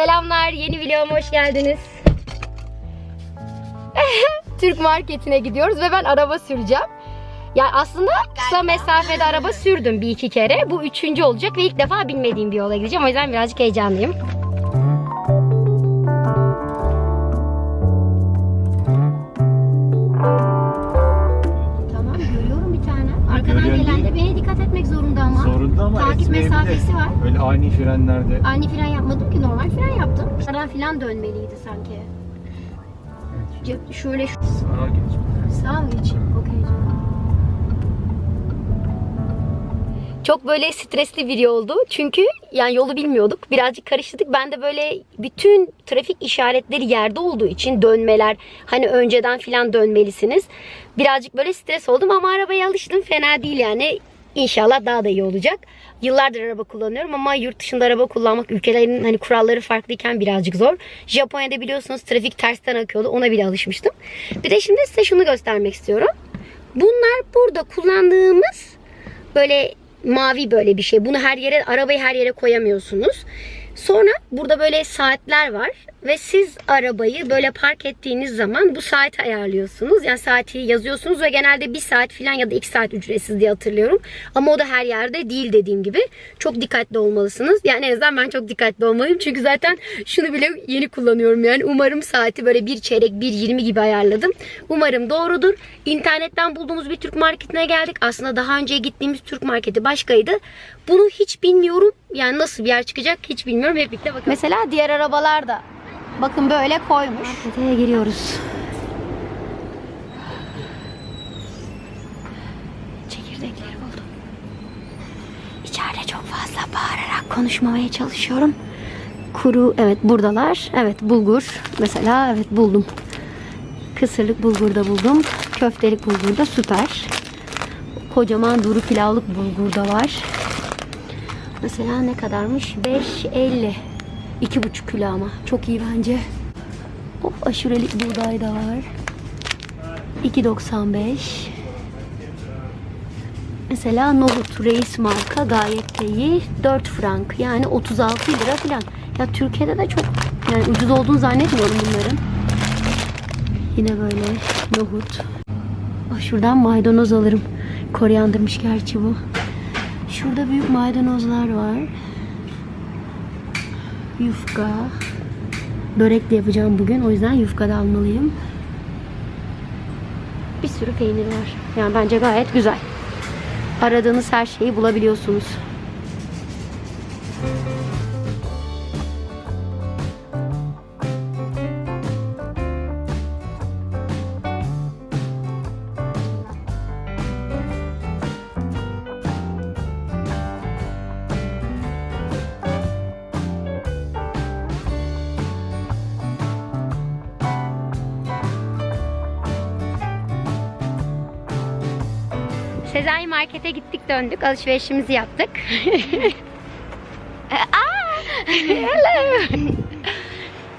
Selamlar, yeni videoma hoş geldiniz. Türk marketine gidiyoruz ve ben araba süreceğim. Yani aslında kısa mesafede araba sürdüm bir iki kere. Bu üçüncü olacak ve ilk defa bilmediğim bir yola gideceğim. O yüzden birazcık heyecanlıyım. Tamam görüyorum bir tane. Arkadan gelen de bene dikkat etmek zorunda ama. Zorunda ama Takip etmeyebilir. mesafesi var. Öyle ani frenlerde. Ani fren yapmadım ki Aradan filan dönmeliydi sanki. Evet, Şöyle şu sağa geç. Sağ mı geçeyim? Okey canım. Çok böyle stresli bir yoldu. Çünkü yani yolu bilmiyorduk. Birazcık karıştırdık. Ben de böyle bütün trafik işaretleri yerde olduğu için dönmeler hani önceden filan dönmelisiniz. Birazcık böyle stres oldum ama arabaya alıştım. Fena değil yani. İnşallah daha da iyi olacak. Yıllardır araba kullanıyorum ama yurt dışında araba kullanmak ülkelerin hani kuralları farklıyken birazcık zor. Japonya'da biliyorsunuz trafik tersten akıyordu. Ona bile alışmıştım. Bir de şimdi size şunu göstermek istiyorum. Bunlar burada kullandığımız böyle mavi böyle bir şey. Bunu her yere arabayı her yere koyamıyorsunuz. Sonra burada böyle saatler var ve siz arabayı böyle park ettiğiniz zaman bu saati ayarlıyorsunuz. Yani saati yazıyorsunuz ve genelde bir saat falan ya da iki saat ücretsiz diye hatırlıyorum. Ama o da her yerde değil dediğim gibi. Çok dikkatli olmalısınız. Yani en azından ben çok dikkatli olmalıyım. Çünkü zaten şunu bile yeni kullanıyorum. Yani umarım saati böyle bir çeyrek, bir yirmi gibi ayarladım. Umarım doğrudur. İnternetten bulduğumuz bir Türk marketine geldik. Aslında daha önce gittiğimiz Türk marketi başkaydı. Bunu hiç bilmiyorum. Yani nasıl bir yer çıkacak hiç bilmiyorum. Hep birlikte bakalım. Mesela diğer arabalar da bakın böyle koymuş. Markete giriyoruz. Çekirdekleri buldum. İçeride çok fazla bağırarak konuşmamaya çalışıyorum. Kuru evet buradalar. Evet bulgur mesela evet buldum. Kısırlık bulgur da buldum. Köftelik bulgur da süper. Kocaman duru pilavlık bulgur da var. Mesela ne kadarmış? 5.50. 2,5 kilo ama. Çok iyi bence. Of aşurelik buğday da var. 2.95. Mesela nohut reis marka gayet de iyi. 4 frank yani 36 lira falan. Ya Türkiye'de de çok yani ucuz olduğunu zannetmiyorum bunların. Yine böyle nohut. Ah, şuradan maydanoz alırım. Koryandırmış gerçi bu. Şurada büyük maydanozlar var. Yufka. Börek de yapacağım bugün. O yüzden yufka da almalıyım. Bir sürü peynir var. Yani bence gayet güzel. Aradığınız her şeyi bulabiliyorsunuz. Market'e gittik döndük. Alışverişimizi yaptık. Aa, hello.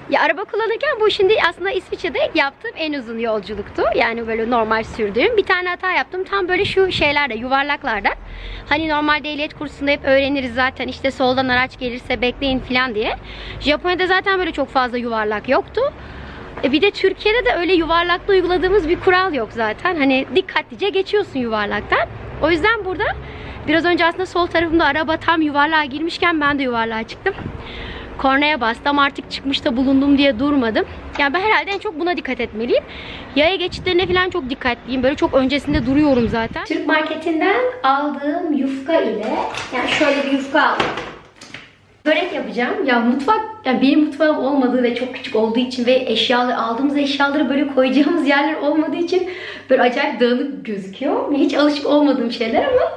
ya araba kullanırken bu şimdi aslında İsviçre'de yaptığım en uzun yolculuktu. Yani böyle normal sürdüğüm. Bir tane hata yaptım. Tam böyle şu şeylerde, yuvarlaklarda. Hani normalde ehliyet kursunda hep öğreniriz zaten. işte soldan araç gelirse bekleyin falan diye. Japonya'da zaten böyle çok fazla yuvarlak yoktu. E bir de Türkiye'de de öyle yuvarlakta uyguladığımız bir kural yok zaten. Hani dikkatlice geçiyorsun yuvarlaktan. O yüzden burada biraz önce aslında sol tarafımda araba tam yuvarlığa girmişken ben de yuvarlığa çıktım. Kornaya bastım artık çıkmışta bulundum diye durmadım. Yani ben herhalde en çok buna dikkat etmeliyim. Yaya geçitlerine falan çok dikkatliyim. Böyle çok öncesinde duruyorum zaten. Türk marketinden aldığım yufka ile yani şöyle bir yufka aldım. Börek yapacağım. Ya mutfak, yani benim mutfağım olmadığı ve çok küçük olduğu için ve eşyaları aldığımız eşyaları böyle koyacağımız yerler olmadığı için böyle acayip dağınık gözüküyor. Hiç alışık olmadığım şeyler ama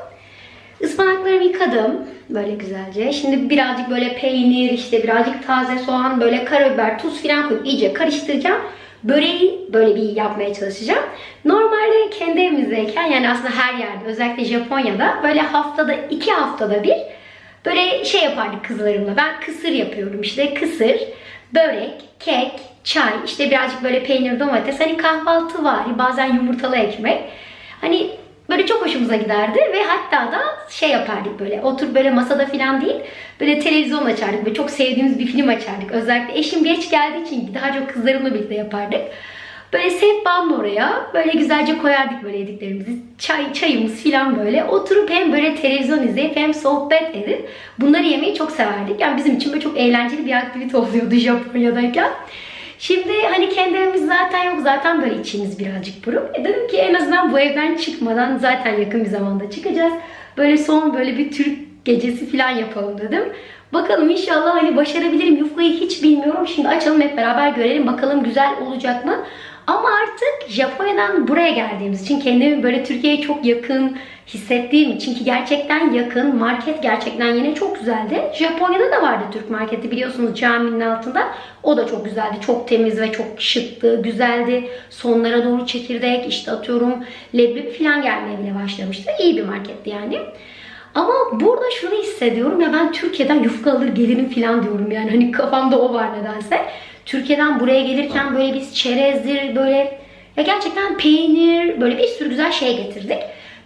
ıspanaklarımı yıkadım böyle güzelce. Şimdi birazcık böyle peynir, işte birazcık taze soğan, böyle karabiber, tuz falan koyup iyice karıştıracağım. Böreği böyle bir yapmaya çalışacağım. Normalde kendi evimizdeyken yani aslında her yerde özellikle Japonya'da böyle haftada iki haftada bir Böyle şey yapardık kızlarımla. Ben kısır yapıyorum işte. Kısır, börek, kek, çay, işte birazcık böyle peynir, domates. Hani kahvaltı var. Bazen yumurtalı ekmek. Hani Böyle çok hoşumuza giderdi ve hatta da şey yapardık böyle oturup böyle masada falan değil böyle televizyon açardık ve çok sevdiğimiz bir film açardık. Özellikle eşim geç geldiği için daha çok kızlarımla birlikte yapardık. Böyle sehpam oraya böyle güzelce koyardık böyle yediklerimizi. Çay, çayımız falan böyle. Oturup hem böyle televizyon izleyip hem sohbet edip bunları yemeyi çok severdik. Yani bizim için böyle çok eğlenceli bir aktivite oluyordu Japonya'dayken. Şimdi hani kendi evimiz zaten yok. Zaten böyle içimiz birazcık buruk. E dedim ki en azından bu evden çıkmadan zaten yakın bir zamanda çıkacağız. Böyle son böyle bir Türk gecesi falan yapalım dedim. Bakalım inşallah hani başarabilirim. Yufkayı hiç bilmiyorum. Şimdi açalım hep beraber görelim. Bakalım güzel olacak mı? Ama artık Japonya'dan buraya geldiğimiz için kendimi böyle Türkiye'ye çok yakın hissettiğim için ki gerçekten yakın. Market gerçekten yine çok güzeldi. Japonya'da da vardı Türk marketi biliyorsunuz caminin altında. O da çok güzeldi. Çok temiz ve çok şıktı, güzeldi. Sonlara doğru çekirdek, işte atıyorum leblebi falan gelmeye bile başlamıştı. İyi bir marketti yani. Ama burada şunu hissediyorum ya ben Türkiye'den yufka alır gelirim falan diyorum yani hani kafamda o var nedense. Türkiye'den buraya gelirken böyle biz çerezdir böyle ya gerçekten peynir böyle bir sürü güzel şey getirdik.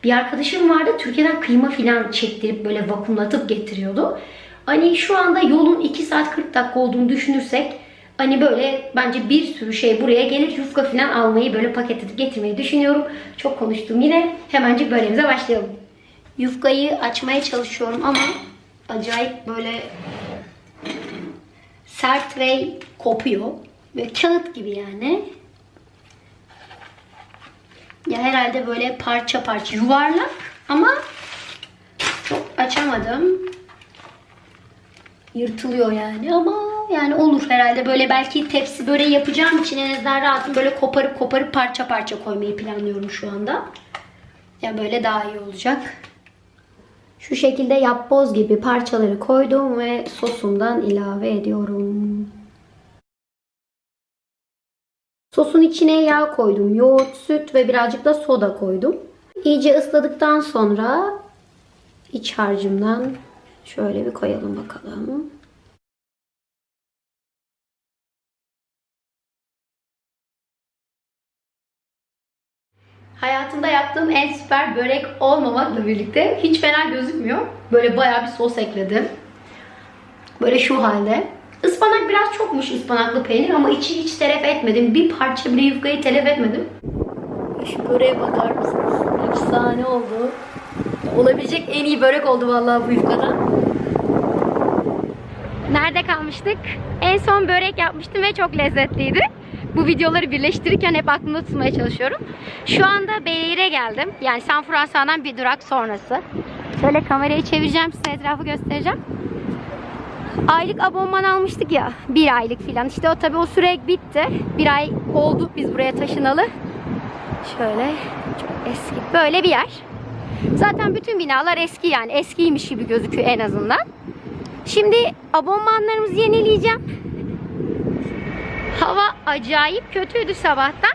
Bir arkadaşım vardı Türkiye'den kıyma falan çektirip böyle vakumlatıp getiriyordu. Hani şu anda yolun 2 saat 40 dakika olduğunu düşünürsek hani böyle bence bir sürü şey buraya gelir yufka falan almayı böyle paket edip getirmeyi düşünüyorum. Çok konuştum yine. Hemencik böreğimize başlayalım. Yufkayı açmaya çalışıyorum ama acayip böyle sert ve kopuyor. Böyle kağıt gibi yani. Ya herhalde böyle parça parça yuvarlak ama çok açamadım. Yırtılıyor yani ama yani olur herhalde böyle belki tepsi böreği yapacağım için en azından rahatım böyle koparıp koparıp parça parça koymayı planlıyorum şu anda. Ya böyle daha iyi olacak. Şu şekilde yapboz gibi parçaları koydum ve sosumdan ilave ediyorum. Sosun içine yağ koydum. Yoğurt, süt ve birazcık da soda koydum. İyice ısladıktan sonra iç harcımdan şöyle bir koyalım bakalım. Hayatımda yaptığım en süper börek olmamakla birlikte hiç fena gözükmüyor. Böyle bayağı bir sos ekledim. Böyle şu halde. Ispanak biraz çokmuş ıspanaklı peynir ama içi hiç telef etmedim. Bir parça bile yufkayı telef etmedim. Şu böreğe bakar mısınız? Efsane oldu. Olabilecek en iyi börek oldu vallahi bu yufkadan. Nerede kalmıştık? En son börek yapmıştım ve çok lezzetliydi. Bu videoları birleştirirken hep aklımda tutmaya çalışıyorum. Şu anda Beylik'e geldim. Yani San Francisco'dan bir durak sonrası. Şöyle kamerayı çevireceğim size etrafı göstereceğim. Aylık abonman almıştık ya. Bir aylık filan. İşte o tabii o süre bitti. Bir ay oldu biz buraya taşınalı. Şöyle çok eski. Böyle bir yer. Zaten bütün binalar eski yani. Eskiymiş gibi gözüküyor en azından. Şimdi abonmanlarımızı yenileyeceğim. Hava acayip kötüydü sabahtan.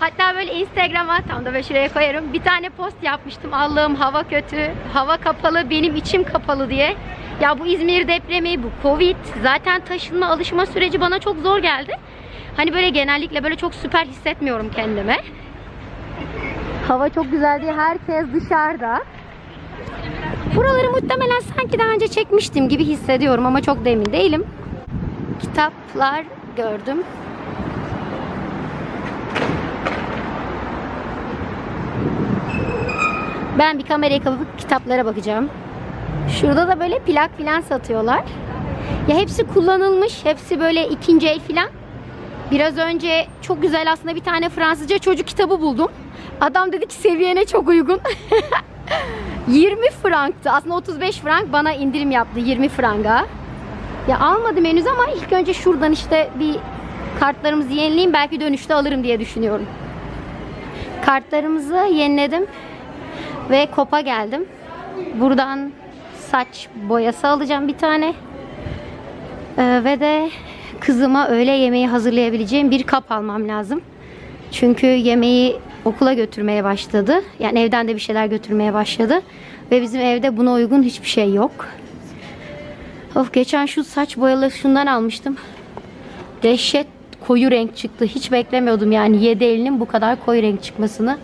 Hatta böyle Instagram'a tam da böyle şuraya koyarım. Bir tane post yapmıştım. Allah'ım hava kötü, hava kapalı, benim içim kapalı diye. Ya bu İzmir depremi, bu Covid, zaten taşınma, alışma süreci bana çok zor geldi. Hani böyle genellikle böyle çok süper hissetmiyorum kendime. Hava çok güzel diye herkes dışarıda. Buraları muhtemelen sanki daha önce çekmiştim gibi hissediyorum ama çok da emin değilim. Kitaplar gördüm. Ben bir kamerayı kapıp kitaplara bakacağım. Şurada da böyle plak filan satıyorlar. Ya hepsi kullanılmış, hepsi böyle ikinci el filan. Biraz önce çok güzel aslında bir tane Fransızca çocuk kitabı buldum. Adam dedi ki seviyene çok uygun. 20 franktı. Aslında 35 frank bana indirim yaptı 20 franga. Ya almadım henüz ama ilk önce şuradan işte bir kartlarımızı yenileyim belki dönüşte alırım diye düşünüyorum. Kartlarımızı yeniledim ve kopa geldim. Buradan saç boyası alacağım bir tane. Ee, ve de kızıma öğle yemeği hazırlayabileceğim bir kap almam lazım. Çünkü yemeği okula götürmeye başladı. Yani evden de bir şeyler götürmeye başladı. Ve bizim evde buna uygun hiçbir şey yok. Of geçen şu saç boyalı şundan almıştım. Dehşet koyu renk çıktı. Hiç beklemiyordum yani 7 elinin bu kadar koyu renk çıkmasını.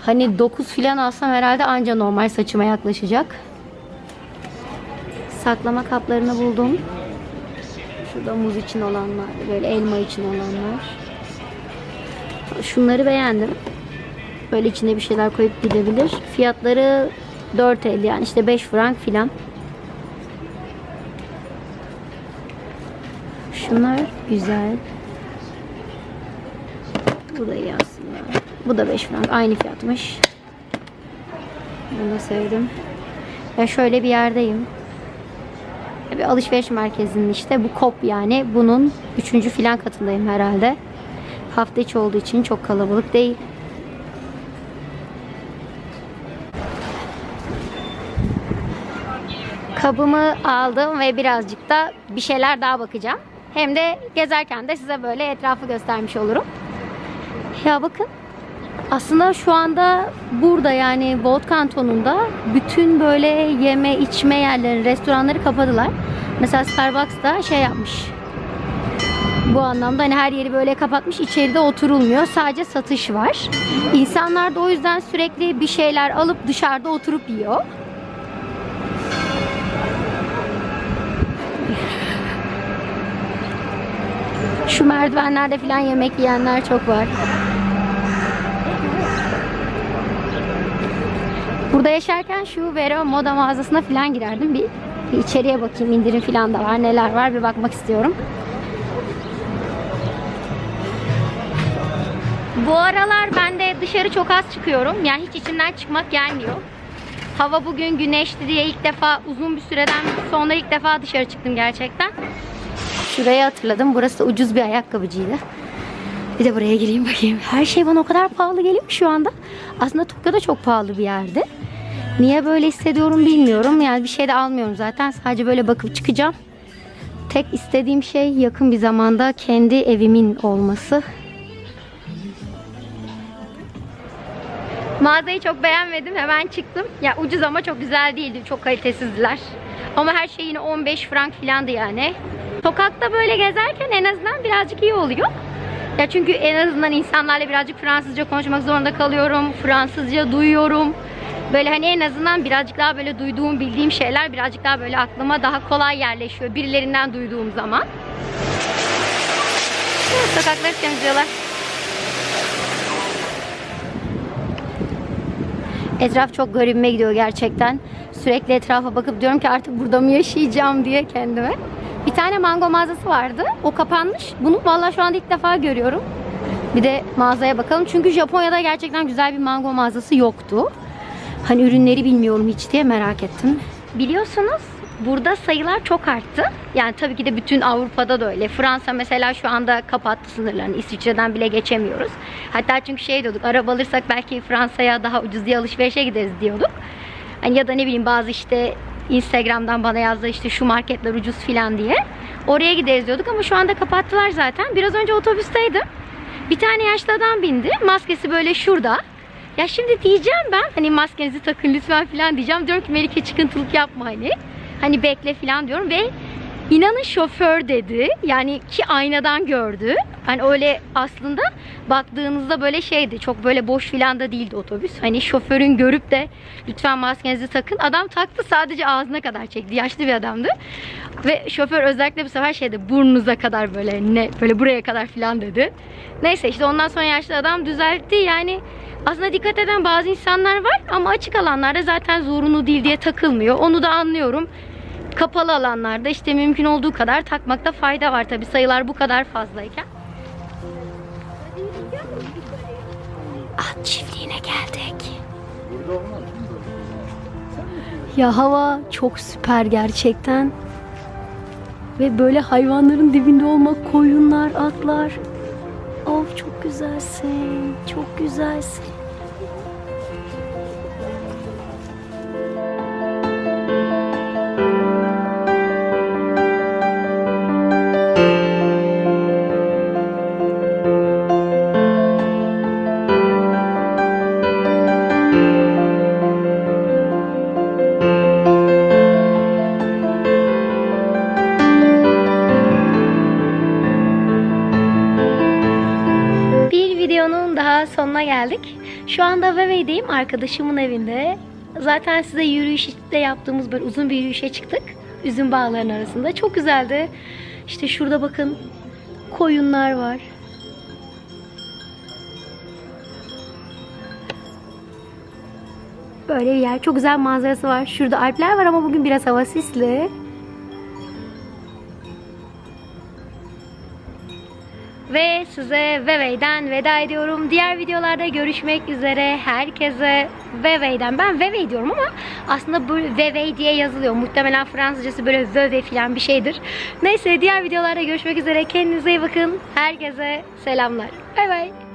Hani 9 filan alsam herhalde anca normal saçıma yaklaşacak. Saklama kaplarını buldum. Şurada muz için olanlar, böyle elma için olanlar. Şunları beğendim. Böyle içine bir şeyler koyup gidebilir. Fiyatları 4.50 yani işte 5 frank filan. Şunlar güzel. Bu da iyi aslında. Bu da 5 frank. Aynı fiyatmış. Bunu da sevdim. Ya şöyle bir yerdeyim. Bir alışveriş merkezinin işte bu kop yani. Bunun 3. filan katındayım herhalde. Hafta içi olduğu için çok kalabalık değil. Kabımı aldım ve birazcık da bir şeyler daha bakacağım. Hem de gezerken de size böyle etrafı göstermiş olurum. Ya bakın aslında şu anda burada yani Vaud kantonunda bütün böyle yeme içme yerleri, restoranları kapadılar. Mesela Starbucks da şey yapmış. Bu anlamda hani her yeri böyle kapatmış, içeride oturulmuyor. Sadece satış var. İnsanlar da o yüzden sürekli bir şeyler alıp dışarıda oturup yiyor. Şu merdivenlerde falan yemek yiyenler çok var. Burada yaşarken şu Vero moda mağazasına falan girerdim. Bir, bir içeriye bakayım indirim falan da var. Neler var bir bakmak istiyorum. Bu aralar ben de dışarı çok az çıkıyorum. Yani hiç içimden çıkmak gelmiyor. Hava bugün güneşli diye ilk defa uzun bir süreden sonra ilk defa dışarı çıktım gerçekten. Şurayı hatırladım. Burası da ucuz bir ayakkabıcıydı. Bir de buraya gireyim bakayım. Her şey bana o kadar pahalı geliyor şu anda. Aslında Tokyo da çok pahalı bir yerde. Niye böyle hissediyorum bilmiyorum. Yani bir şey de almıyorum zaten. Sadece böyle bakıp çıkacağım. Tek istediğim şey yakın bir zamanda kendi evimin olması. Mağazayı çok beğenmedim. Hemen çıktım. Ya ucuz ama çok güzel değildi. Çok kalitesizdiler. Ama her şey yine 15 frank filandı yani. Sokakta böyle gezerken en azından birazcık iyi oluyor. Ya çünkü en azından insanlarla birazcık Fransızca konuşmak zorunda kalıyorum. Fransızca duyuyorum. Böyle hani en azından birazcık daha böyle duyduğum, bildiğim şeyler birazcık daha böyle aklıma daha kolay yerleşiyor. Birilerinden duyduğum zaman. Evet, Sokakları temizliyorlar. Etraf çok garibime gidiyor gerçekten. Sürekli etrafa bakıp diyorum ki artık burada mı yaşayacağım diye kendime. Bir tane mango mağazası vardı. O kapanmış. Bunu vallahi şu anda ilk defa görüyorum. Bir de mağazaya bakalım. Çünkü Japonya'da gerçekten güzel bir mango mağazası yoktu. Hani ürünleri bilmiyorum hiç diye merak ettim. Biliyorsunuz burada sayılar çok arttı. Yani tabii ki de bütün Avrupa'da da öyle. Fransa mesela şu anda kapattı sınırlarını. İsviçre'den bile geçemiyoruz. Hatta çünkü şey diyorduk araba alırsak belki Fransa'ya daha ucuz diye alışverişe gideriz diyorduk. Hani ya da ne bileyim bazı işte Instagram'dan bana yazdı işte şu marketler ucuz filan diye. Oraya gideriz diyorduk ama şu anda kapattılar zaten. Biraz önce otobüsteydim. Bir tane yaşlı adam bindi. Maskesi böyle şurada. Ya şimdi diyeceğim ben hani maskenizi takın lütfen filan diyeceğim. Diyorum ki Melike çıkıntılık yapma hani. Hani bekle filan diyorum ve inanın şoför dedi. Yani ki aynadan gördü. Hani öyle aslında baktığınızda böyle şeydi. Çok böyle boş filan da değildi otobüs. Hani şoförün görüp de lütfen maskenizi takın. Adam taktı sadece ağzına kadar çekti. Yaşlı bir adamdı. Ve şoför özellikle bu sefer şeyde burnunuza kadar böyle ne böyle buraya kadar filan dedi. Neyse işte ondan sonra yaşlı adam düzeltti. Yani aslında dikkat eden bazı insanlar var ama açık alanlarda zaten zorunlu değil diye takılmıyor. Onu da anlıyorum. Kapalı alanlarda işte mümkün olduğu kadar takmakta fayda var tabi sayılar bu kadar fazlayken. At çiftliğine geldik. Ya hava çok süper gerçekten. Ve böyle hayvanların dibinde olmak, koyunlar, atlar. Of çok güzelsin, çok güzelsin. Daha sonuna geldik. Şu anda Vevey'deyim arkadaşımın evinde. Zaten size yürüyüşte yaptığımız böyle uzun bir yürüyüşe çıktık. Üzüm bağlarının arasında. Çok güzeldi. İşte şurada bakın koyunlar var. Böyle bir yer. Çok güzel manzarası var. Şurada Alpler var ama bugün biraz hava sisli. Ve size Vevey'den veda ediyorum. Diğer videolarda görüşmek üzere. Herkese Vevey'den. Ben Vevey diyorum ama aslında bu Vevey diye yazılıyor. Muhtemelen Fransızcası böyle Veve falan bir şeydir. Neyse diğer videolarda görüşmek üzere. Kendinize iyi bakın. Herkese selamlar. Bay bay.